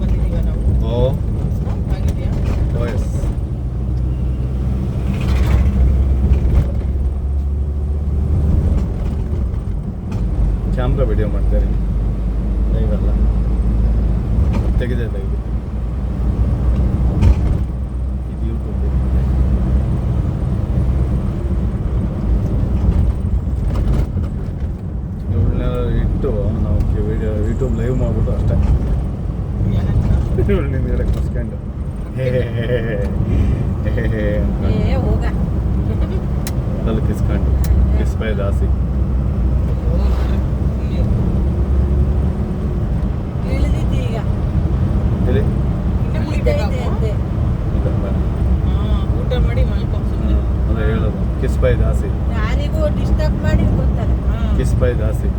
ಬಂದಿದೀವ ನಾವು. ಓ. Oh yes camera video ಮಾಡ್ತಾರೆ ಲೈವ್ ಅಲ್ಲ. ತೆಗೆದೇ ಲೈವ್ ಇದು ಯೂಟ್ಯೂಬ್ ಇವಳನ್ನೆಲ್ಲ ಇಟ್ಟು ನಾವು ವಿಡಿಯೋ ಯೂಟ್ಯೂಬ್ ಲೈವ್ ಮಾಡ್ಬಿಟ್ಟು ಅಷ್ಟೇ ನಿಮ್ಗೆ ಕುಸ್ಕೊಂಡು ಅಲ್ಲಿ ಕಿಸ್ಕೊಂಡು ಕಿಸ್ಬೈ ದಾಸಿ ಇಳಿದಿದ್ದಿ ಈಗ ಹೇಳಿ ಇನ್ನು ಇಳಿತಾ ಮುಗಿಬೇಕಾ ಇದೆ ಅಂದೆ. ಇಲ್ಲ ಬೇಡ. ಹಾ, ಊಟ ಮಾಡಿ ಮಲ್ಕೊ ಸುಮ್ಮನೆ ಹ್ಮ್, ಅದೇ ಹೇಳೋದು ಕಿಸ್ಬೈ ದಾಸಿ ಯಾರಿಗೂ ಡಿಸ್ಟರ್ಬ್ ಮಾಡಿ ಗೊತ್ತಲ್ಲ ಕಿಸ್ಬೈ ದಾಸಿ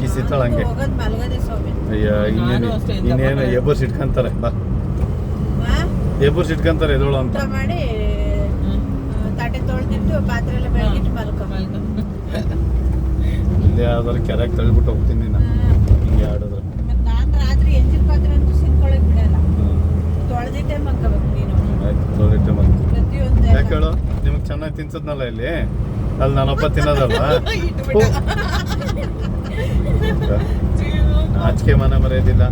ಕಿಸಿತಾಳ ಹಂಗೆ. ಹೋಗೋದ್ ಮಲ್ಗದೆ ಸ್ವಾಮಿ ಅಯ್ಯ ಇನ್ನೇನು ಎಬ್ಬರ್ಸ್ ಇಟ್ಕೊಂತಾರೆ ಬಾ? ಎಬ್ಬರ್ಸ್ ಇಟ್ಕೊಂತಾರೆ ಎದೋಳು ಅಂತ. ಮಾಡಿ ತಟ್ಟೆ ತೊಳೆದಿಟ್ಟು ಪಾತ್ರೆ ಎಲ್ಲ ಬೆಳಗಿಟ್ಟು ಮಲ್ಕೊ. ಮಲ್ಕೊ. ಇಲ್ಲಿ ಯಾವ್ದಾದ್ರು ಕೆರೆಗೆ ತಳ್ಳಿಬಿಟ್ಟು ಹೋಗ್ತೀನಿ ನಾನು. ಹಿಂಗೆ ಆಡಿದ್ರೆ. ನಾನು ನಾನ್ ರಾತ್ರಿ ಎಂಜಿನ್ ಪಾತ್ರೆ ಅಂತೂ ಸಿನ್ಕೊಳಕ್ ಬಿಡಲ್ಲ. ತೊಳೆದಿಟ್ಟೆ ಮಲ್ಕೋಬೇಕು ನೀನು. ಆಯ್ತು ತೊಳಿಟ್ಟೆ ಮತ್ತೆ ಪ್ರತಿಯೊಂದು ಯಾಕೆ ಹೇಳು? ನಿಮ್ಗೆ ಚೆನ್ನಾಗಿ ತಿನ್ಸದ್ನಲ್ಲ ಇಲ್ಲಿ? ಅಲ್ಲಿ ನಾನೊಬ್ಬ ತಿನ್ನೋದಲ್ಲ. ಆಚಿಕೆ ಮನೆ ಮರೆಯೋದಿಲ್ಲ.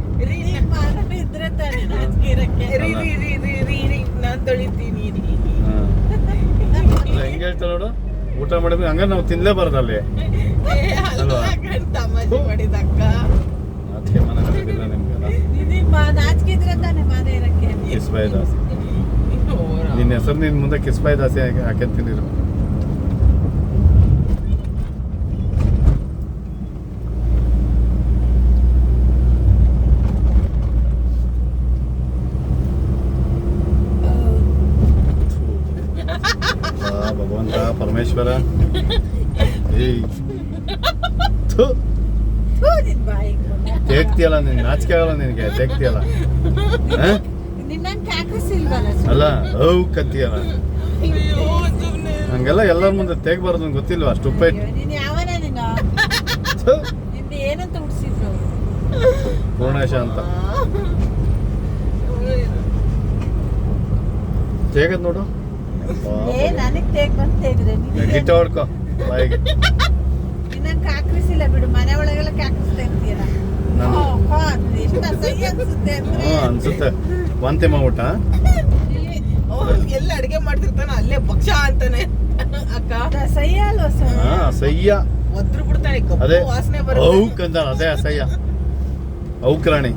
ರೀ, ರೀ, ರೀ, ರೀ, ರೀ, ರೀ, ನಾನ್ ತೊಳಿತೀನಿ ರೀ. ಹಾಂ. ಅಲ್ಲ ಹೆಂಗೆ ಹೇಳ್ತಾ ನೋಡು? ಊಟ ಮಾಡಿದ್ರೆ ಹಂಗ ನಾವು ತಿನ್ಲೇಬಾರ್ದು ಅಲ್ಲಿ? ತಮಾಷೆ ಮಾಡಿದ ಅಕ್ಕ ಮನೆ ಕಿಸ್ಬಾಯ್ ದಾಸಿ. ನಿನ್ನ ಹೆಸರು ನಿನ್ನ ಮುಂದೆ ಕಿಸ್ಬಾಯ್ ದಾಸಿ ಹಾಕಿ ಹಾಕ್ಯಂತೀನಿರು ಆ, ಭಗವಂತ ಪರಮೇಶ್ವರ ಏಯ್ ಥು, ಥು, ನಿನ್ ಬಾಯಿಗೆ ಬಂದ. ತೇಗ್ತೀಯಲ್ಲ ನಿನ್? ನಾಚಿಕೆ ಆಗಲ್ಲ ನಿನಗೆ ತೆಗ್ತಿಯಲ್ಲ. ಅಲ್ಲ ಔ ಕತ್ತಿಯಲ್ಲ. ಹಂಗೆಲ್ಲ ಎಲ್ಲರ ಮುಂದೆ ತೆಗಬಾರ್ದು ಗೊತ್ತಿಲ್ವಾ ಅಷ್ಟು ಉಪ್ಪ ಪೂರ್ಣೇಶ ಅಂತ. ತೇಗದ್ ನೋಡು. ಗಿಟ್ಟ ಹೊಡ್ಕೋ ಬಾಯಿಗೆ. ಕಾಕ್ರಿಸಿಲ್ಲ ಬಿಡು ಮನೆ ಒಳಗೆಲ್ಲ ಕಾಕ್ರಿಸ್ತಾ ಇರ್ತೀಯಲ್ಲ. ನಾನು- ಅಂದ್ರೆ ಹ್ಞೂ ಅನ್ಸುತ್ತೆ. ವಾಂತಿ ಮಾಡ್ಬಿಟ್ಟ ಇಲ್ಲಿ ಎಲ್ಲ ಅಡಿಗೆ ಮಾಡ್ತಿರ್ತಾನ ಅಲ್ಲೇ ಭಕ್ಷ ಅಂತಾನೆ. ಅಕ್ಕ. ಸಹ್ಯ ಅಲ್ವಾ? ಹಾ ಅಸಹ್ಯ ಒದ್ರು ಬಿಡ್ತಾನೆ ಅದೇ ಕಪ್ಪು ವಾಸನೆ ಬರುತ್ತೆ. ಅಂತ ಅದೇ ಅಸಹ್ಯ ಔಕ್ರಾಣಿ.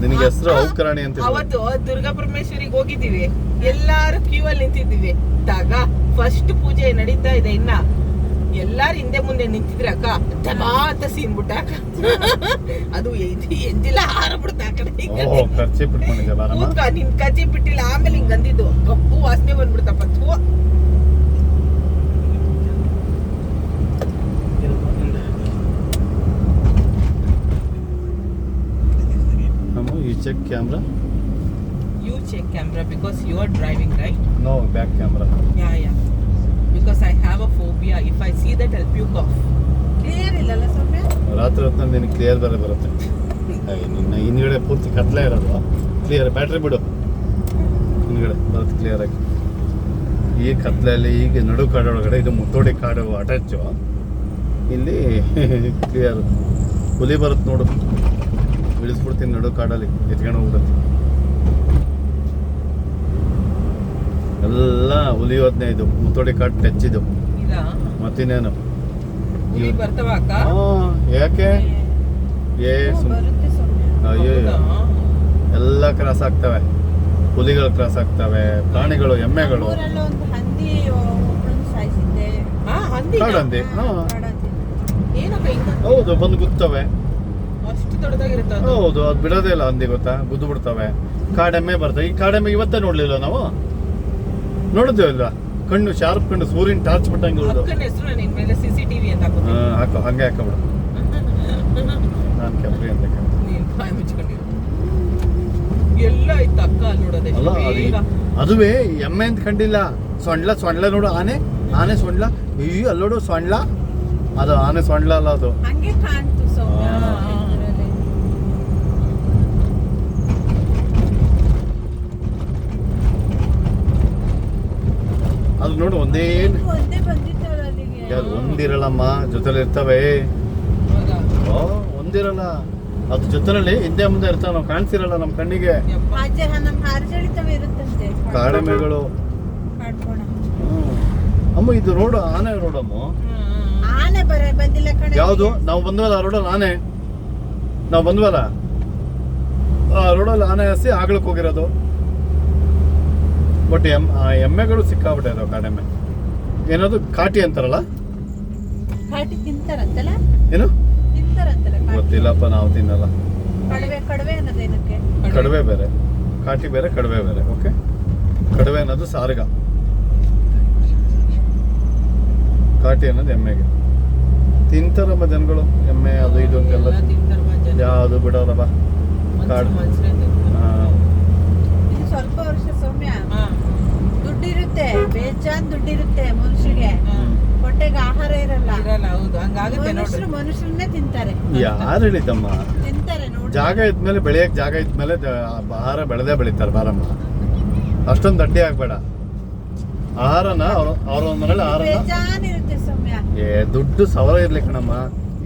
ನಿನಗೆ ಹೆಸರು ಔಕ್ರಾಣಿ ಅಂತ. ಅವತ್ತು ದುರ್ಗಾ ಪರಮೇಶ್ವರಿಗೆ ಹೋಗಿದ್ದೀವಿ. ಎಲ್ಲಾರು ಕ್ಯೂ ಅಲ್ಲಿ ನಿಂತಿದ್ದೀವಿ. ತಗ ಫಸ್ಟ್ ಪೂಜೆ ನಡೀತಾ ಇದೆ ಇನ್ನ. ಎಲ್ಲಾರು ಹಿಂದೆ ಮುಂದೆ ನಿಂತಿದ್ರೆ ಅಕ್ಕ? ದಬಾ ಅಂತ ಸೀನ್ ಬಿಟ್ಟ ಅದು ಎದಿ- ಎದ್ದಿಲ್ಲ ಹಾರಬಿಡ್ತ ಆ ಕಡೆ ಕೂತ್ಕ ನಿನ್ ಕಚ್ಚಿ ಬಿಟ್ಟಿಲ್ಲ ಆಮೇಲೆ ಹಿಂಗ್ ಅಂದಿದ್ದು. ಕಪ್ಪು ವಾಸನೆ ಬಂದ್ಬಿಡ್ತಪ್ಪ ಥೂ. You check camera you check camera because you are driving right no back camera yeah yeah because I have a phobia if I see that help you cough clear ಇಲ್ಲಲ್ಲ ಸೌಮ್ಯ? ರಾತ್ರಿ ಹೊತ್ತಿನಲ್ಲಿ ನಿನಗೆ ಕ್ಲಿಯರ್ ಬೇರೆ ಬರುತ್ತೆ. ನಿನ್ನ ಹಿಂದ್ಗಡೆ ಪೂರ್ತಿ ಕತ್ಲೇ ಇರೋದು. ಕ್ಲಿಯರ್ ಬ್ಯಾಟ್ರಿ ಬಿಡು. ಹಿಂದ್ಗಡೆ ಬರುತ್ತೆ ಕ್ಲಿಯರ್ ಆಗಿ. ಈ ಕತ್ಲೆಯಲ್ಲಿ ಈಗ ನಡು ಕಾಡೊಳಗಡೆ ಇದು ಮುತ್ತೋಡಿ ಕಾಡು ಅಟ್ಯಾಚು ಇಲ್ಲಿ ಕ್ಲಿಯರ್ ಹುಲಿ ಬರುತ್ತೆ ನೋಡು. ಇಳಿಸ್ಬಿಡ್ತೀನಿ ನಡು ಕಾಡಲ್ಲಿ. ಎತ್ಕೊಂಡು ಹೋಗ್ಬಿಡುತ್ತೆ. ಎಲ್ಲ ಹುಲಿ ಯೋಜನೆ ಇದು ಮುತ್ತೋಡಿ ಕಾಡು ಟಚ್ ಇದು ಇದಾ ಮತ್ತಿನ್ನೇನು ಯಾಕೆ? ಏ. ಅಯ್ಯೋ? ಎಲ್ಲ ಕ್ರಾಸ್ ಆಗ್ತವೆ. ಹುಲಿಗಳು ಕ್ರಾಸ್ ಆಗ್ತವೆ ಪ್ರಾಣಿಗಳು ಎಮ್ಮೆಗಳು. ಹಂದಿ ಕಾಡಂದಿ. ಬಂದು ಗುತ್ತವೆ. ಹೌದು ಅದು ಬಿಡೋದೇ ಇಲ್ಲ ಹಂದಿ ಗೊತ್ತಾ? ಗುದ್ದು ಬಿಡ್ತವೆ. ಕಾಡೆಮ್ಮೆ ಬರ್ತವೆ. ಈ ಕಾಡೆಮ್ಮೆ ಇವತ್ತೇ ನೋಡ್ಲಿಲ್ಲ ನಾವು? ನೋಡಿದ್ವಿ ಇಲ್ಲ? ಕಣ್ಣು ಶಾರ್ಪ್ ಕಣ್ಣು ಸೂರ್ಯನ ಟಾರ್ಚ್ ಬಿಟ್ಟಂಗೆ ಇರೋದು ಅಕ್ಕನ ಹೆಸರು ನಿನ್ ಮೇಲೆ ಸಿಸಿಟಿವಿ ಅಂತ ಹಾಕೋತೀನಿ ಹಾಕೋ ಹಂಗೆ ಹಾಕೋಬಿಡು. ನಾನು ಕೆಂಪ್ರಿ ಅಂತ ಹಾಕ್ಕೊಂಡೆ. ನೀನ್ ಬಾಯಿ ಮುಚ್ಕೊಂಡಿರು. ಎಲ್ಲ ಇತ್ತು ಅಕ್ಕ ಅಲ್ಲಿ ನೋಡೋದೆ. ಅಲ್ಲ ಅದು ಅದುವೇ ಎಮ್ಮೆ ಅಂತ ಕಂಡಿಲ್ಲ. ಸೊಂಡ್ಲ ಸೊಂಡ್ಲ ನೋಡು ಆನೆ. ಆನೆ ಸೊಂಡ್ಲ. ಈ ಅಲ್ಲೋಡು ಸೊಂಡ್ಲ. ಅದು ಆನೆ ಸೊಂಡ್ಲ ಅಲ್ಲ ಅದು. ಹಂಗೆ ಕಾಣ್ತು ಸೌಮ್ಯ. ಹಾ. ಅದು ನೋಡು ಒಂದೇ ಯಾವ್ದು ಒಂದಿರಲ್ಲಮ್ಮ ಜೊತೆಲಿ ಇರ್ತವೆ. ಒಂದಿರಲ್ಲ. ಅದು ಜೊತೆನಲ್ಲಿ ಹಿಂದೆ ಮುಂದೆ ಇರ್ತಾವ ನಾವು ಕಾಣಿಸಿರಲ್ಲ ನಮ್ಮ ಕಣ್ಣಿಗೆ. ಕಾಡೆಮೆಗಳು. ಅಮ್ಮ ಇದು ರೋಡ್ ಆನೆ ರೋಡ್ ಅಮ್ಮ. ಹ್ಮ್. ಆನೆ ಬರ ಬಂದಿಲ್ಲ ಕಡೆ ಯಾವುದು? ನಾವು ಬಂದ್ವಲ್ಲ ಆ ರೋಡಲ್ಲಿ ಆನೆ. ನಾವು ಬಂದ್ವಲ್ಲ? ಆ ರೋಡಲ್ಲಿ ಆನೆ ಹಸಿ ಆಗ್ಲಕ್ಕೆ ಹೋಗಿರೋದು. ಬಟ್ ಎಂ ಆ ಎಮ್ಮೆಗಳು ಸಿಕ್ಕಾಬಿಟ್ಟೆ ಇದಾವೆ ಕಾಡೆಮ್ಮೆ. ಏನದು? ಕಾಟಿ ಅಂತಾರಲ್ಲ? ಕಾಟಿ ತಿಂತಾರಂತಲ್ಲ? ಏನು? ತಿಂತಾರಂತಲ್ಲ. ಗೊತ್ತಿಲ್ಲಪ್ಪ ನಾವು ತಿನ್ನಲ್ಲ. ಕಡವೆ ಕಡವೆ ಅನ್ನೋದು ಏನಕ್ಕೆ? ಕಡವೆ ಬೇರೆ. ಕಾಟಿ ಬೇರೆ ಕಡವೆ ಬೇರೆ. ಓಕೆ ಕಡವೆ ಅನ್ನೋದು ಸಾರ್ಗ. ಕಾಟಿ ಅನ್ನೋದು ಎಮ್ಮೆಗೆ. ತಿಂತಾರಮ್ಮ ಜನಗಳು. ಎಮ್ಮೆ ಅದು ಇದು ಅಂತೆಲ್ಲ. ಯಾವುದು ಬಿಡೋರಪ್ಪ ಕಾಡು. ಸ್ವಲ್ಪ ವರ್ಷ ಸೌಮ್ಯ. ದುಡ್ಡಿರುತ್ತೆ ಬೇಜಾನ್ ದುಡ್ಡಿರುತ್ತೆ ಮನುಷ್ಯರಿಗೆ. ಹೊಟ್ಟೆಗೆ ಆಹಾರ ಇರಲ್ಲ. ಇರಲ್ಲ ಹೌದು ಹಂಗಾಗುತ್ತೆ ಮನುಷ್ಯರು ಮನುಷ್ಯರನ್ನೇ ತಿಂತಾರೆ. ಯಾರು ಹೇಳಿದ್ದಮ್ಮ? ತಿಂತಾರೆ ನೋಡಿ. ಜಾಗ ಇದ್ಮೇಲೆ ಬೆಳೆಯಕ್ ಜಾಗ ಇದ್ಮೇಲೆ ಆಹಾರ ಬೆಳೆದೇ ಬೆಳಿತಾರೆ ಬಾರಮ್ಮ. ಅಷ್ಟೊಂದು ದಡ್ಡಿ ಆಗ್ಬೇಡ. ಆಹಾರನ ಅವ್ರ ಅವ್ರ ಒಂದ್ ಮನೇಲಿ ಆಹಾರನ ಬೇಜಾನ್ ಇರುತ್ತೆ ಸೌಮ್ಯ. ಏ ದುಡ್ಡು ಸಾವಿರ ಇರ್ಲಿ ಕಣಮ್ಮ.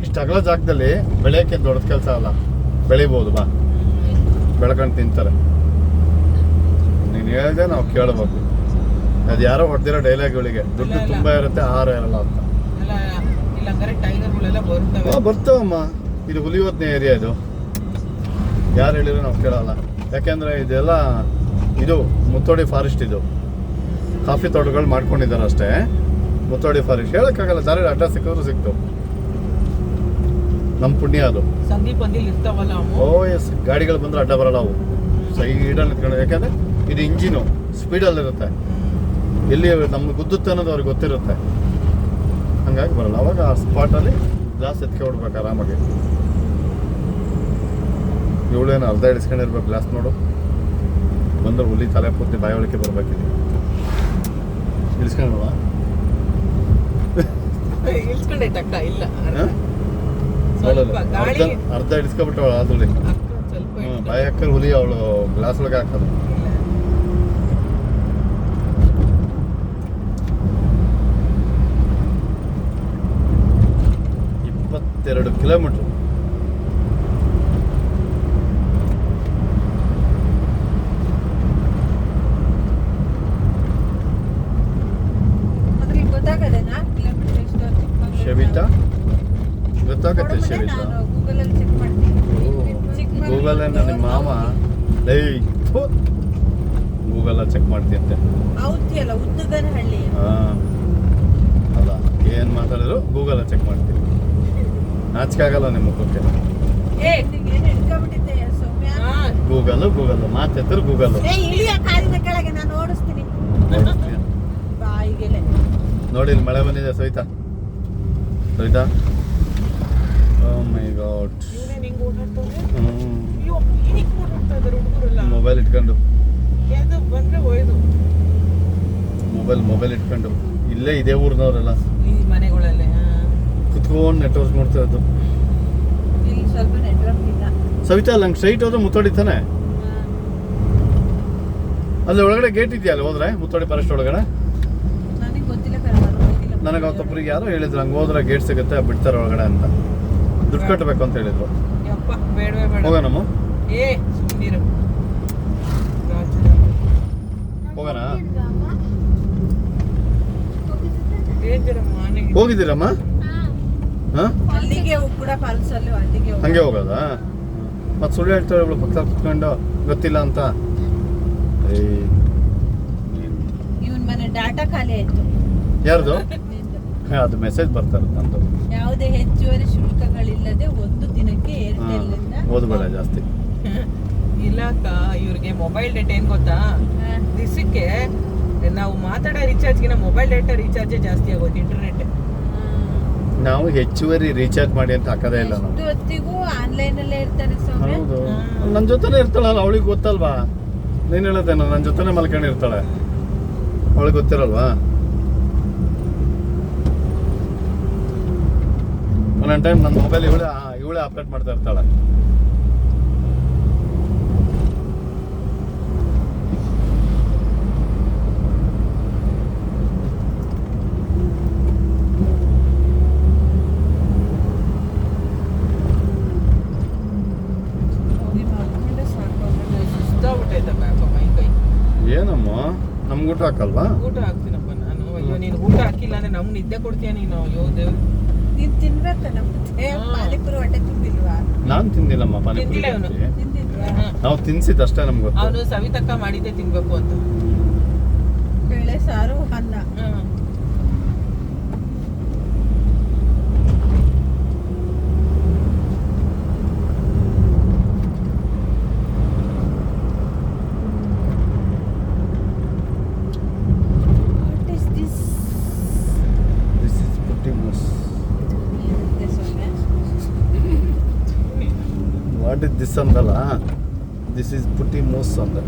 ಇಷ್ಟು ಅಗಲ ಜಾಗದಲ್ಲಿ ಬೆಳೆಯಕ್ಕೆ ದೊಡ್ಡ ಕೆಲಸ ಅಲ್ಲ. ಬೆಳಿಬೋದು ಬಾ. ಬೆಳ್ಕೊಂಡು ತಿಂತಾರೆ. ನೀನು ಹೇಳಿದೆ ನಾವು ಕೇಳಬೇಕು ಅದು ಯಾರೋ ಹೊಡೆದಿರೋ ಡೈಲಾಗ್ಗಳಿಗೆ ದುಡ್ಡು. ತುಂಬಾ ಇರುತ್ತೆ ಆಹಾರ ಇರಲ್ಲ ಅಂತ. ಬರ್ತವಮ್ಮ. ಇದು ಹುಲಿಯೋತ್ನ ಏರಿಯಾ ಇದು. ಯಾರು ಹೇಳಿದ್ರು ನಾವು ಕೇಳಲ್ಲ. ಯಾಕೆಂದ್ರೆ ಇದೆಲ್ಲ ಇದು ಮುತ್ತೋಡಿ ಫಾರೆಸ್ಟ್ ಇದು. ಕಾಫಿ ತೋಟಗಳು ಮಾಡ್ಕೊಂಡಿದ್ದಾರೆ ಅಷ್ಟೇ. ಮುತ್ತೋಡಿ ಫಾರೆಸ್ಟ್ ಹೇಳಕ್ಕಾಗಲ್ಲ ದಾರಿ ಅಡ್ಡ ಸಿಕ್ಕಿದ್ರು ಸಿಕ್ತು. ನಮ್ಮ ಪುಣ್ಯ ಅದು. Sandeep oh yes. ಗಾಡಿಗಳು ಬಂದ್ರೆ ಅಡ್ಡ ಬರಲ್ಲ ಅವು. ಸೈಡ್ ನಿಂತ್ಕೊಂಡು ಯಾಕಂದ್ರೆ ಇದು ಇಂಜಿನು ಸ್ಪೀಡಲ್ಲಿರುತ್ತೆ ಎಲ್ಲಿ ನಮ್ಗೆ ಗುದ್ದುತ್ತೆ ಅನ್ನೋದು ಅವ್ರಿಗೆ ಗೊತ್ತಿರುತ್ತೆ. ಹಂಗಾಗಿ ಬರಲ್ಲ. ಅವಾಗ ಆ ಸ್ಪಾಟಲ್ಲಿ ಗ್ಲಾಸ್ ಎತ್ಕೆ ಹೊಡ್ಬೇಕು ಆರಾಮಾಗಿ. ಇವಳೇನು ಅರ್ಧ ಇಡಿಸ್ಕೊಂಡಿರ್ಬೇಕು ಗ್ಲಾಸ್ ನೋಡು. ಬಂದ್ರೆ ಹುಲಿ ತಲೆ ಪೂರ್ತಿ ಬಾಯಿ ಒಳಕ್ಕೆ ಬರ್ಬೇಕಿದೆ ಇಳಿಸ್ಕೊಂಡಲ್ವಾ ಅರ್ಧ ಇಡಿಸ್ಕೊಬಿಟ್ಟವಳ ಸ್ವಲ್ಪ ಹ್ಮ್, ಬಾಯಿ ಹಾಕರ್ ಹುಲಿ ಅವಳು ಗ್ಲಾಸ್ ಒಳಗೆ ಹಾಕೋದು ಇಲ್ಲ. ಇಪ್ಪತ್ತೆರಡು ಕಿಲೋಮೀಟ್ರ್. ಶಬಿತಾ ಗೊತ್ತಾಗತ್ತೆ ಶವಿತಾ. ಗೂಗಲ್ ನಿಮ್ಮ ಮಾವ. ಲೈ ಗೂಗಲ್ ಚೆಕ್ ಮಾಡ್ತಿದ್ದೆ ಅಲ್ಲ ಏನ್ ಮಾತಾಡಿದ್ರು? ಗೂಗಲ್ ಚೆಕ್ ಮಾಡ್ತೀನಿ. ನಾಚಿಕೆ ಆಗಲ್ಲ ನಿಮ್ಮ ಮುಖಕ್ಕೆ ಗೂಗಲ್ ಗೂಗಲ್ ಮಾತೆತ್ತರು ಗೂಗಲ್ ನೋಡಿ ಇಲ್ಲಿ ಮಳೆ ಬಂದಿದೆ ಸವಿತಾ. ಸವಿತಾ. ಮೊಬೈಲ್ ಇಟ್ಕೊಂಡು. ಮೊಬೈಲ್ ಮೊಬೈಲ್ ಇಟ್ಕೊಂಡು. ಇಲ್ಲೇ ಇದೇ ಊರಿನವರೆಲ್ಲ. ಈ ಮನೆಗಳಲ್ಲಿ ಹಾ. ಕುತ್ಕೊಂಡು ನೆಟ್ವರ್ಕ್ ನೋಡ್ತಾ ಇದ್ದು. ಇಲ್ಲಿ ಸ್ವಲ್ಪ ನೆಟ್ವರ್ಕ್ ಸವಿತಾ ಹಂಗೆ ಸ್ಟ್ರೈಟ್ ಹೋದ್ರೆ ಮುತ್ತೋಡಿ ತಾನೆ? ಅಲ್ಲಿ ಒಳಗಡೆ ಗೇಟ್ ಇದೆಯಾ ಅಲ್ಲಿ ಹೋದ್ರೆ? ಮುತ್ತೋಡಿ ಫಾರೆಸ್ಟ್ ಒಳಗಡೆ? ನನಗೆ ಅವತ್ತೊಬ್ಬರಿಗೆ ಯಾರೋ ಹೇಳಿದ್ರು ಹಂಗೆ ಹೋದ್ರೆ ಗೇಟ್ ಸಿಗುತ್ತೆ ಬಿಡ್ತಾರೆ ಒಳಗಡೆ ಅಂತ. ದುಡ್ಡು ಕಟ್ಟಬೇಕು ಅಂತ ಹೇಳಿದ್ರು. ಹೋಗೋಣಮ್ಮ ಹೋಗೋಣ ಹೋಗಿದ್ದೀರಮ್ಮ ಅಲ್ಲಿ. ಹಂಗೆ ಹೋಗೋದಾ? ಮತ್ತೆ ಸುಳ್ಳು ಹೇಳ್ತಾರೆ ಇವಳು ಪಕ್ಕ ಕುತ್ಕೊಂಡು ಗೊತ್ತಿಲ್ಲ ಅಂತ. ಇವನ್ ಮನೆ ಡಾಟಾ ಖಾಲಿ ಆಯ್ತು. ಯಾರ್ದು? ಅದು ಮೆಸೇಜ್ ಬರ್ತಾರೆ ನಮ್ದು. ಯಾವುದೇ ಹೆಚ್ಚುವರಿ ಶುಲ್ಕಗಳಿಲ್ಲದೆ ಒಂದು ದಿನಕ್ಕೆ ಏರ್ಟೆಲ್ ಇಂದ ಓದ್ಬೇಡ ಜಾಸ್ತಿ. ಇಲ್ಲ ಅಕ್ಕ ಇವ್ರಿಗೆ ಮೊಬೈಲ್ ಡೇಟಾ ಏನ್ ಗೊತ್ತಾ? ದಿಸಕ್ಕೆ ದಿವಸಕ್ಕೆ ನಾವು ಮಾತಾಡೋ ರೀಚಾರ್ಜ್ಗಿನ ಮೊಬೈಲ್ ಡೇಟಾ ರೀಚಾರ್ಜೇ ಜಾಸ್ತಿ ಆಗೋದು ಇಂಟರ್ನೆಟ್ ನಾವು ಹೆಚ್ಚುವರಿ ರೀಚಾರ್ಜ್ ಮಾಡಿ ಅಂತ ಹಾಕೋದೇ ಇಲ್ಲ ನಾವು ಜೊತೆನೆ ಹೊತ್ತಿಗೂ ಆನ್ಲೈನ್ ಅಲ್ಲೇ ಇರ್ತಾರೆ ಸೌಮ್ಯ ಹೌದು. ಹ್ಮ್. ನನ್ನ ಜೊತೆನೇ ಇರ್ತಾಳಲ್ಲ ಅವಳಿಗೆ ಗೊತ್ತಲ್ವಾ? ನೀನ್ ಹೇಳತ್ತೇನ ನನ್ನ ಜೊತೆನೇ ಮಲ್ಕೊಂಡಿರ್ತಾಳೆ ಅವಳಿಗೆ ಗೊತ್ತಿರಲ್ವಾ? ಒಂದೊಂದು ಟೈಮ್ ನನ್ನ ಮೊಬೈಲ್ ಇವಳೆ ಇವಳೆ ಆಪ್ರೇಟ್ ಮಾಡ್ತಾ ಇರ್ತಾಳೆ ಹೋಗಿ ಮಾಡ್ಕೊಂಡ್ರೆ ಸಾಕು ಸುಸ್ತಾಗ್ಬಿಟ್ಟೈತಕ್ಕ ಯಾಕೋ ಮೈ ಕೈ ಏನಮ್ಮ ನಮ್ಗೆ ಊಟ ಹಾಕಲ್ವಾ? ಊಟ ಹಾಕ್ತೀನಪ್ಪ ನಾನು. ಅಯ್ಯೋ ನೀನು ಊಟ ಹಾಕಿಲ್ಲ ಅಂದ್ರೆ ನಮ್ಗೆ ನಿದ್ದೆ ಕೊಡ್ತೀಯ ನೀನು? ಅಯ್ಯೋ ದೇವ್ರು. ನೀನ್ ತಿನ್ಬೇಕ ನಮ್ಗೆ. ಪಾನಿಪುರಿ ಹೊಟ್ಟೆ ತುಂಬಿಲ್ವಾ? ನಾನು ತಿಂದಿಲ್ಲಮ್ಮ ಪಾನಿಪುರಿ ತಿಂದಿಲ್ಲ ಇವ್ನು. ನಾವು ತಿನ್ಸಿದ್ದಷ್ಟೇ ನಮ್ಗೆ ಗೊತ್ತು. ಅವನು ಸವಿತಕ್ಕ ಮಾಡಿದ್ದೆ ತಿನ್ಬೇಕು ಅಂತ. ಬೇಳೆ ಸಾರು ಅನ್ನ. ಹ್ಮ್. ದಿಸ್ ಅಂದಲ್ಲ ದಿಸ್ ಇಸ್ ಪುಟ್ಟಿ ಮೋಸ್ ಅಂದ?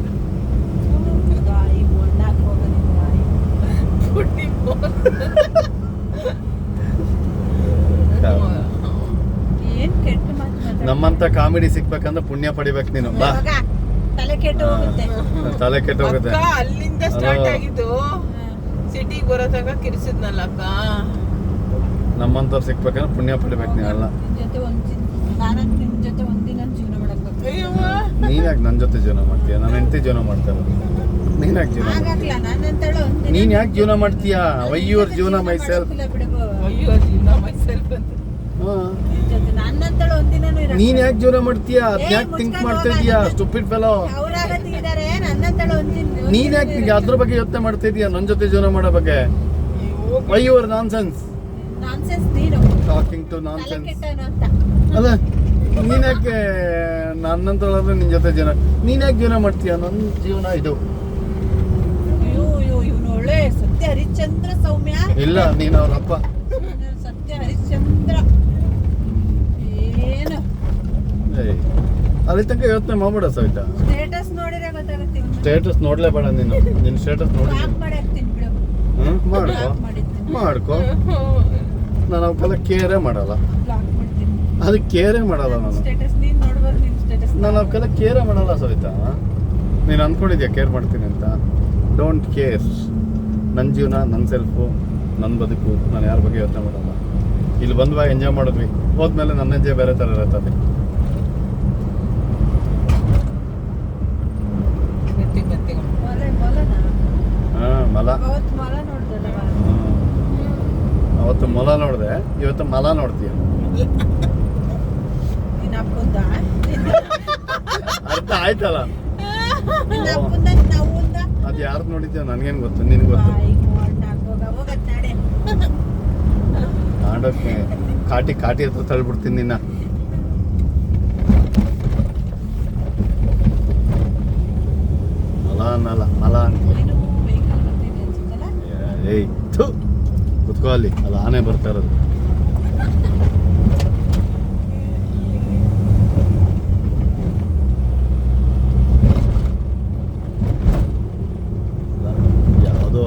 ನಮ್ಮಂತ ಕಾಮಿಡಿ ಸಿಕ್ಬೇಕಂದ್ರೆ ಪುಣ್ಯ ಪಡಿಬೇಕು ನೀನು. ಬಾ. ತಲೆ ಕೆಟ್ಟು ಹೋಗುತ್ತೆ. ತಲೆ ಕೆಟ್ಟ ಹೋಗುತ್ತೆ. ಅಲ್ಲಿಂದ ಸ್ಟಾರ್ಟ್. ಆಗಿದ್ದು ಸಿಟಿಗೆ ಬರೋ ತನಕ ಕಿರಿಸಿದ್ನಲ್ಲ ಅಕ್ಕ? ನಮ್ಮಂತವ್ರು ಸಿಗ್ಬೇಕಂದ್ರೆ ಪುಣ್ಯ ಪಡಿಬೇಕು ನೀವೆಲ್ಲ. ಜೊತೆ ಒಂದ್ ನಾನು ನಿಮ್ ಜೊತೆ ಒಂದಿನ ಜೀವನ ಮಾಡಕ್ ಬರ್ತೀನಿ ಅಯ್ಯವ್ವ. ನೀನ್ಯಾಕೆ ನನ್ನ ಜೊತೆ ಜೀವನ ಮಾಡ್ತೀಯ? ನನ್ನ ಹೆಂಡತಿ ಜೀವನ ಮಾಡ್ತಾರ ಜೀವನ ಹಾಗಾಗ್ಲ? ನನ್ನಂತಳು ಒಂದಿನ ನೀನ್ ಯಾಕೆ ಜೀವನ ಮಾಡ್ತೀಯ? ವೈ ಯುವರ್ ಜೀವನ ಮೈಸೆಲ್ಫ್ ಜೀವನ ನಿನ್ ನೀನ್ ಯಾಕೆ ಜೀವನ ಮಾಡ್ತೀಯ? ಯಾಕೆ ಅದ್ಯಾಕೆ ಥಿಂಕ್ ಮಾಡ್ತಾ. ಇದೀಯಾ ಸ್ಟುಪಿಡ್ ಫೆಲೋ ನೀನ್ ಯಾಕೆ ಅದ್ರ ಬಗ್ಗೆ ಯೋಚನೆ ಮಾಡ್ತಾ ಇದೀಯ ನನ್ನ ಜೊತೆ ಜೀವನ ಮಾಡೋ ಬಗ್ಗೆ? Why you're why your nonsense nonsense ನೀನು ಟಾಕಿಂಗ್ ಟು ನಾನ್ ಸೆನ್ಸ್ ಅಲ್ಲ ನೀನ್ ಯಾಕೆ ನನ್ನಂತಳಾದ್ರೆ ನಿನ್ನ ಜೊತೆ ಜೀವನ ನೀನ್ ಯಾಕೆ ಜೀವನ ಮಾಡ್ತೀಯ? ನನ್ನ ಜೀವನ ಇದು. ಒಳ್ಳೆ ಸತ್ಯ ಹರಿಶ್ಚಂದ್ರ ಸೌಮ್ಯ. ಇಲ್ಲ ನೀನು ಅವ್ರ ಅಪ್ಪ. ಸತ್ಯ ಹರಿಶ್ಚಂದ್ರ. ಏನು? ಅಲ್ಲಿ ತನಕ ಯೋಚನೆ ಮಾಡ್ಬೇಡ ಸವಿತಾ. ಸ್ಟೇಟಸ್ ನೋಡಿದ್ರೆ ಗೊತ್ತಾಗುತ್ತೆ ಸ್ಟೇಟಸ್ ನೋಡ್ಲೇಬೇಡ ನೀನು. ನಿನ್ನ ಸ್ಟೇಟಸ್ ನೋಡಿ ಮಾಡ್ಕೋ. ಮಾಡ್ಕೋ. ನಾನು ಅವಕ್ಕೆಲ್ಲ ಕೇರೇ ಮಾಡಲ್ಲ. ಅದಕ್ಕೆ ಕೇರೇ ಮಾಡಲ್ಲ ನಾನು. ಸ್ಟೇಟಸ್ ನಿನ್ ಅವಕ್ಕೆಲ್ಲ ಕೇರೇ ಮಾಡಲ್ಲ ಸವಿತಾ. ನೀನು ಅಂದ್ಕೊಂಡಿದ್ಯಾ ಕೇರ್ ಮಾಡ್ತೀನಿ ಅಂತ? ಡೋಂಟ್ ಕೇರ್ ನನ್ನ ಜೀವನ ನನ್ನ ಸೆಲ್ಫು ನನ್ನ ಬದುಕು ನಾನು ಯಾರ ಬಗ್ಗೆ ಯೋಚನೆ ಮಾಡಲ್ಲ. ಇಲ್ಲಿ ಬಂದ್ವ ಎಂಜಾಯ್ ಮಾಡಿದ್ವಿ. ಹೋದ್ಮೇಲೆ ನನ್ನ ಎಂಜಾಯ್ ಬೇರೆ ಥರ ಇರುತ್ತೆ. ಮೊಲ. ಹಾಂ ಅವತ್ತು ಮೊಲ ನೋಡಿದೆ ಇವತ್ತು ಮಲ ನೋಡ್ತೀಯ ನಿನ್ನ ಅಪ್ಪಂದ ಅರ್ಥ ಆಯ್ತಲ್ಲ? ಅದ್ ಯಾರು ನೋಡಿದ್ಯೋ ನನಗೇನು ಗೊತ್ತು ನಿನ್ಗೆ ಗೊತ್ತು. ಮಾಡೋಕೆ ಕಾಟಿ ಕಾಟಿ ಹತ್ರ ತಳ್ಬಿಡ್ತೀನಿ ನಿನ್ನ. ಮಲ ಅನ್ನಲ್ಲ ಮಲ ಅಂತ. ಏಯ್ ಥು. ಕುತ್ಕೋ ಅಲ್ಲಿ ಆನೆ ಬರ್ತಾ ಇರೋದು ಯಾವುದೋ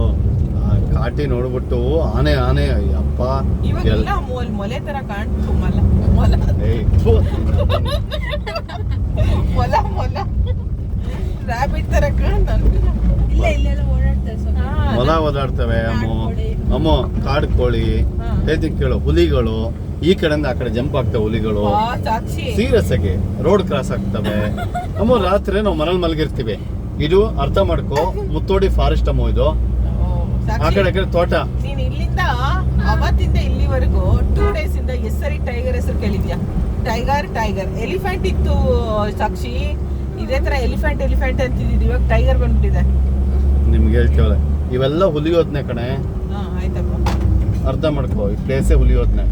ಆ ಕಾಟಿ ನೋಡ್ಬಿಟ್ಟು ಆನೆ ಆನೆ ಅಪ್ಪ ಹೊಲ ಇವಾಗೆಲ್ಲ ಮೊಲ್ ಮೊಲೆ ತರ ಕಾಣ್ತು ಮೊಲ ಮೊಲ. ಏಯ್ ಥು. ಮೊಲ ಮೊಲ. ರ್ಯಾಬಿಟ್ ತರ ಕಾಣ್ ಇಲ್ಲ ಇಲ್ಲೆಲ್ಲ ಓಡಾಡ್ತಾರೆ ಸ್ವಲ್ಪ ಮೊಲ ಓದಾಡ್ತವೆ ಅಮ್ಮು. ಕಾಡ್ಕೋಳಿ. ಅಮ್ಮು ಕಾಡು ಕೋಳಿ ಹಾ. ಹೇಳ್ತೀನಿ ಕೇಳು ಹುಲಿಗಳು. ಈ ಕಡೆಯಿಂದ ಆ ಕಡೆ ಜಂಪ್ ಆಗ್ತವೆ ಹುಲಿಗಳು. ಸಾಕ್ಷಿ. ಸೀರಿಯಸ್ ಆಗಿ ರೋಡ್ ಕ್ರಾಸ್ ಆಗ್ತವೆ. ಅಮ್ಮ ರಾತ್ರಿ ನಾವು ಮನೇಲಿ ಮಲಗಿರ್ತೀವಿ. ಇದು ಅರ್ಥ ಮಾಡ್ಕೋ ಮುತ್ತೋಡಿ ಫಾರೆಸ್ಟ್ ಅಮ್ಮ ಇದು. ಆ ಸಾಕ್ಷಿ ಕಡೆ ಕಡೆ ತೋಟ. ನೀನ್ ಇಲ್ಲಿಂದ ಅವತ್ತಿಂದ ಇಲ್ಲಿವರೆಗೂ ಟೂ ಡೇಸ್ ಇಂದ ಹೆಸರಿ ಸರಿ ಟೈಗರ್ ಹೆಸರು ಕೇಳಿದ್ಯಾ? ಟೈಗರ್ ಟೈಗರ್ ಎಲಿಫೆಂಟ್ ಇತ್ತು ಸಾಕ್ಷಿ. ಇದೇ ತರ ಎಲಿಫೆಂಟ್ ಎಲಿಫೆಂಟ್ ಅಂತಿದ್ದು ಇವಾಗ ಟೈಗರ್ ಬಂದ್ಬಿಟ್ಟಿದೆ. ನಿಮ್ಗೆ ಹೇಳ್ತೀವಲ್ಲ. ಇವೆಲ್ಲ ಹುಲಿ ಯೋಜನೆ ಕಣೆ. ಹಾ ಆಯ್ತಪ್ಪ. ಅರ್ಧ ಮಾಡ್ಕೋ. ಈ ಪ್ಲೇಸೇ ಹುಲಿ ಯೋಜನೆ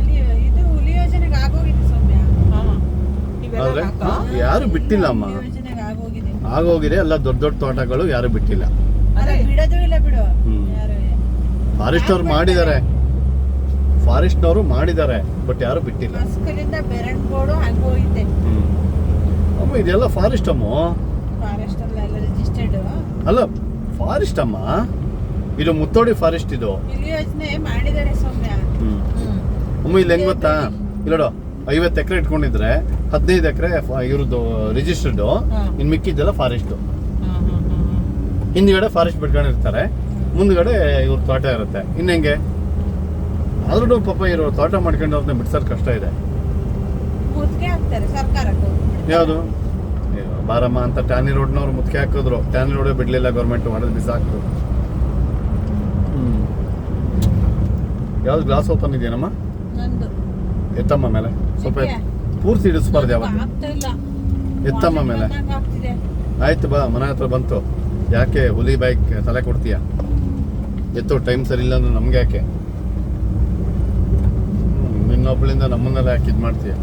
ಇಲ್ಲಿ ಇದು ಹುಲಿ ಯೋಜನೆಗೆ ಆಗೋಗಿದೆ ಸ್ವಲ್ಪ ಹಾ? ಯಾರು ಬಿಟ್ಟಿಲ್ಲ ಅಮ್ಮ. ಆಗೋಗಿದೆ ಎಲ್ಲ ದೊಡ್ಡ ದೊಡ್ಡ ತೋಟಗಳು ಯಾರು ಬಿಟ್ಟಿಲ್ಲ. ಫಾರೆಸ್ಟ್ ಅವ್ರು ಮಾಡಿದ್ದಾರೆ. ಫಾರೆಸ್ಟ್ನವರು ಮಾಡಿದ್ದಾರೆ ಬಟ್ ಯಾರು ಬಿಟ್ಟಿಲ್ಲ. ಅಮ್ಮ ಇದೆಲ್ಲ ಫಾರೆಸ್ಟ್ ಅಮ್ಮ? ಅಲ್ಲ ಫಾರೆಸ್ಟ್ ಅಮ್ಮ? ಇದು ಮುತ್ತೋಡಿ ಫಾರೆಸ್ಟ್ ಇದು. ಅಮ್ಮ ಇಲ್ಲಿ ಹೆಂಗ್ ಗೊತ್ತಾ? ಇಲ್ಲೋಡು ಐವತ್ತು ಎಕರೆ ಇಟ್ಕೊಂಡಿದ್ರೆ ಹದಿನೈದು ಎಕರೆ ಇವ್ರದ್ದು ರಿಜಿಸ್ಟರ್ಡ್ ಇನ್ ಮಿಕ್ಕಿದ್ದೆಲ್ಲ ಫಾರೆಸ್ಟ್. ಹಿಂದ್ಗಡೆ ಫಾರೆಸ್ಟ್ ಬಿಟ್ಕೊಂಡಿರ್ತಾರೆ. ಮುಂದ್ಗಡೆ ಇವ್ರ ತೋಟ ಇರುತ್ತೆ. ಇನ್ನು ಹೆಂಗೆ? ಆದ್ರೂ ಪಾಪ ಇರೋ ತೋಟ ಮಾಡ್ಕೊಂಡವ್ರನ್ನ ಬಿಡ್ಸೋದ್ ಕಷ್ಟ ಇದೆ. ಯಾವುದು? ಬಾರಮ್ಮ ಅಂತ ಟ್ಯಾನಿ ರೋಡ್ನವ್ರು ಮುತ್ಕೆ ಹಾಕಿದ್ರು. ಟ್ಯಾನಿ ರೋಡೇ ಬಿಡ್ಲಿಲ್ಲ ಗೌರ್ಮೆಂಟ್ ಮಾಡೋದು ಬಿಸಾಕ್ತು ಯಾವ್ದು ಗ್ಲಾಸ್ ಓಪನ್ ಇದೆಯೇನಮ್ಮ? ಎತ್ತಮ್ಮ ಮೇಲೆ? ಸ್ವಲ್ಪ? ಪೂರ್ತಿ ಇಡಿಸ್ಬಾರ್ದು ಯಾವತ್ತು? ಎತ್ತಮ್ಮ ಮೇಲೆ. ಆಯ್ತು ಬಾ ಮನೆ ಹತ್ರ ಬಂತು. ಯಾಕೆ ಹುಲಿ ಬೈಕ್ ತಲೆ ಕೊಡ್ತೀಯ? ಎತ್ತು ಟೈಮ್ ಸರಿ ಇಲ್ಲ ಅಂದ್ರೆ ನಮ್ಗೆ ಯಾಕೆ? ಇನ್ನೊಬ್ಳಿಂದ ನಮ್ಮನ್ನೆಲ್ಲ ಯಾಕೆ ಇದು ಮಾಡ್ತೀಯ?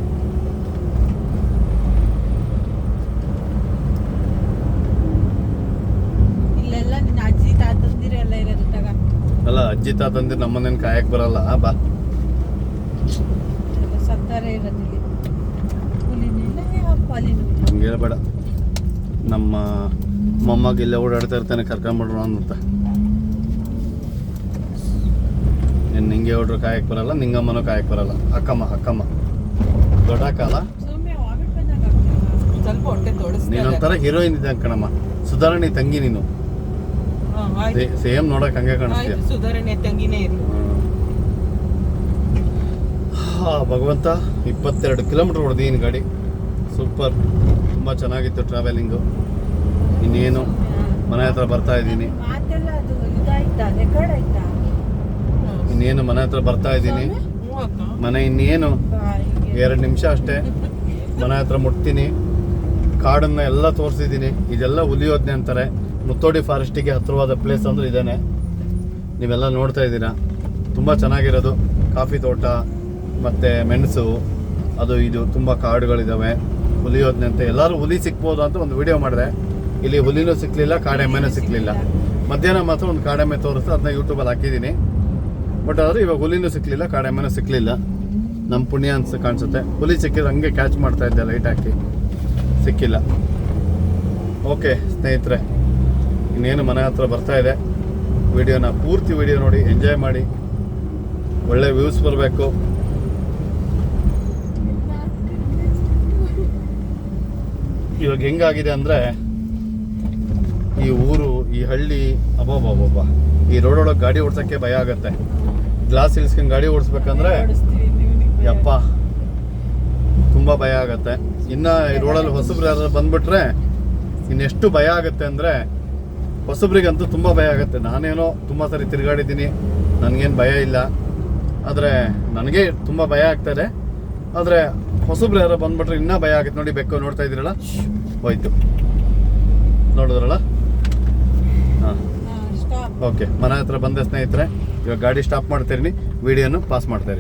ಅಲ್ಲ ಅಜ್ಜಿ ತಾತಂದಿರು ನಮ್ಮನ್ನೇನು ಕಾಯಕ್ ಬರಲ್ಲ? ಬಾ. ಸತ್ತಾರೆ ಇರೋದಿಲ್ಲ ಹಂಗೆ ಹೇಳ್ಬೇಡ. ನಮ್ಮ ಮೊಮ್ಮಗ ಇಲ್ಲೇ ಓಡಾಡ್ತಾ ಇರ್ತಾನೆ ಕರ್ಕೊಂಬಿಡ್ರು ಅಂತ. ನೀನು ನಿಂಗೆ ಹೊಡ್ರು ಕಾಯಕ್ ಬರಲ್ಲ ನಿಂಗಮ್ಮನೂ ಕಾಯಕ್ ಬರಲ್ಲ. ಅಕ್ಕಮ್ಮ ಅಕ್ಕಮ್ಮ. ದೊಡ್ಡ ಕಾಲ. ನೀನೊಂಥರ ಹೀರೋಯಿನ್ ಇದ್ದಂಗೆ ಕಣಮ್ಮ. ಸುಧಾರಣೆ ತಂಗಿ ನೀನು. ಸೇಮ್ ನೋಡಕ್ ಹಂಗೆ ಕಾಣಿಸ್ತೀಯ. ಸುಧಾರಣೆ ತಂಗಿನೇ ಹಾ. ಭಗವಂತ ಇಪ್ಪತ್ತೆರಡು ಕಿಲೋಮೀಟರ್ ಹೊಡೆದೀನಿ ಗಾಡಿ. ಸೂಪರ್. ತುಂಬ ಚೆನ್ನಾಗಿತ್ತು ಟ್ರಾವೆಲಿಂಗು ಇನ್ನೇನು? ಮನೆ ಹತ್ರ ಬರ್ತಾ ಇದ್ದೀನಿ. ಇನ್ನೇನು ಮನೆ ಹತ್ರ ಬರ್ತಾ ಇದ್ದೀನಿ. ಮನೆ ಇನ್ನೇನು? ಎರಡು ನಿಮಿಷ ಅಷ್ಟೇ. ಮನೆ ಹತ್ರ ಮುಟ್ತೀನಿ. ಕಾಡನ್ನ ಎಲ್ಲ ತೋರಿಸಿದ್ದೀನಿ. ಇದೆಲ್ಲ ಹುಲಿಯೋದ್ನೆ ಅಂತಾರೆ. ಮುತ್ತೋಡಿ ಫಾರೆಸ್ಟಿಗೆ ಹತ್ತಿರವಾದ ಪ್ಲೇಸ್ ಅಂದ್ರೆ ಇದೇನೆ. ನೀವೆಲ್ಲ ನೋಡ್ತಾ ಇದ್ದೀರಾ? ತುಂಬ ಚೆನ್ನಾಗಿರೋದು. ಕಾಫಿ ತೋಟ ಮತ್ತು ಮೆಣಸು. ಅದು ಇದು. ತುಂಬ ಕಾಡುಗಳಿದ್ದಾವೆ ಹುಲಿಯೋದ್ನೆ ಅಂತ ಎಲ್ಲರೂ ಹುಲಿ ಸಿಕ್ಬೋದು ಅಂತ ಒಂದು ವಿಡಿಯೋ ಮಾಡಿದೆ. ಇಲ್ಲಿ ಹುಲಿನೂ ಸಿಕ್ಕಲಿಲ್ಲ ಕಾಡೆಮ್ಮೆನೂ ಸಿಕ್ಕಲಿಲ್ಲ ಮಧ್ಯಾಹ್ನ ಮಾತ್ರ ಒಂದು ಕಾಡೆಮ್ಮೆ ತೋರಿಸ್ತು ಅದನ್ನ ಯೂಟ್ಯೂಬಲ್ಲಿ ಹಾಕಿದ್ದೀನಿ. ಬಟ್ ಆದರೆ ಇವಾಗ ಹುಲಿನೂ ಸಿಕ್ಕಲಿಲ್ಲ ಕಾಡೆಮ್ಮೆನೂ ಸಿಕ್ಕಲಿಲ್ಲ ನಮ್ಮ ಪುಣ್ಯ ಅನ್ಸ, ಕಾಣಿಸುತ್ತೆ. ಹುಲಿ ಸಿಕ್ಕಿದ್ರೆ ಹಂಗೆ ಕ್ಯಾಚ್ ಮಾಡ್ತಾ ಇದ್ದೆ ಲೈಟ್ ಹಾಕಿ. ಸಿಕ್ಕಿಲ್ಲ. ಓಕೆ ಸ್ನೇಹಿತರೆ, ಇನ್ನೇನು ಮನೆ ಹತ್ರ ಬರ್ತಾ ಇದೆ. ವಿಡಿಯೋನ ಪೂರ್ತಿ ವಿಡಿಯೋ ನೋಡಿ ಎಂಜಾಯ್ ಮಾಡಿ. ಒಳ್ಳೆ ವ್ಯೂಸ್ ಬರಬೇಕು. ಇವಾಗ ಹೆಂಗಾಗಿದೆ ಅಂದರೆ ಈ ಊರು ಈ ಹಳ್ಳಿ ಅಬ್ಬಬ್ಬಬ್ಬ ಈ ರೋಡ್ ಒಳಗೆ ಗಾಡಿ ಓಡ್ಸೋಕ್ಕೆ ಭಯ ಆಗುತ್ತೆ. ಗ್ಲಾಸ್ ಇಳಿಸ್ಕೊಂಡು ಗಾಡಿ ಓಡಿಸ್ಬೇಕಂದ್ರೆ ಯಪ್ಪ. ತುಂಬಾ ಭಯ ಆಗುತ್ತೆ. ಇನ್ನ ಈ ರೋಡಲ್ಲಿ ಹೊಸಬ್ರು ಯಾರು ಬಂದ್ಬಿಟ್ರೆ ಇನ್ನೆಷ್ಟು ಭಯ ಆಗುತ್ತೆ ಅಂದ್ರೆ ಹೊಸಬ್ರಿಗಂತೂ ತುಂಬಾ ಭಯ ಆಗುತ್ತೆ. ನಾನೇನೋ ತುಂಬಾ ಸರಿ ತಿರುಗಾಡಿದ್ದೀನಿ. ನನಗೇನು ಭಯ ಇಲ್ಲ. ಆದರೆ ನನಗೆ ತುಂಬ ಭಯ ಆಗ್ತದೆ ಆದರೆ ಹೊಸಬ್ರು ಯಾರೋ ಬಂದ್ಬಿಟ್ರೆ ಇನ್ನೂ ಭಯ ಆಗುತ್ತೆ. ನೋಡಿ ಬೆಕ್ಕು ನೋಡ್ತಾ ಇದ್ದೀರಲ್ಲ? ಹೋಯ್ತು. ನೋಡಿದ್ರಲ್ಲ? ಹಾಂ. ಓಕೆ ಮನೆ ಹತ್ರ ಬಂದ ಸ್ನೇಹಿತರೆ ಇವಾಗ ಗಾಡಿ ಸ್ಟಾಪ್ ಮಾಡ್ತಿದ್ದೀನಿ ವಿಡಿಯೋನು ಪಾಸ್ ಮಾಡ್ತಾ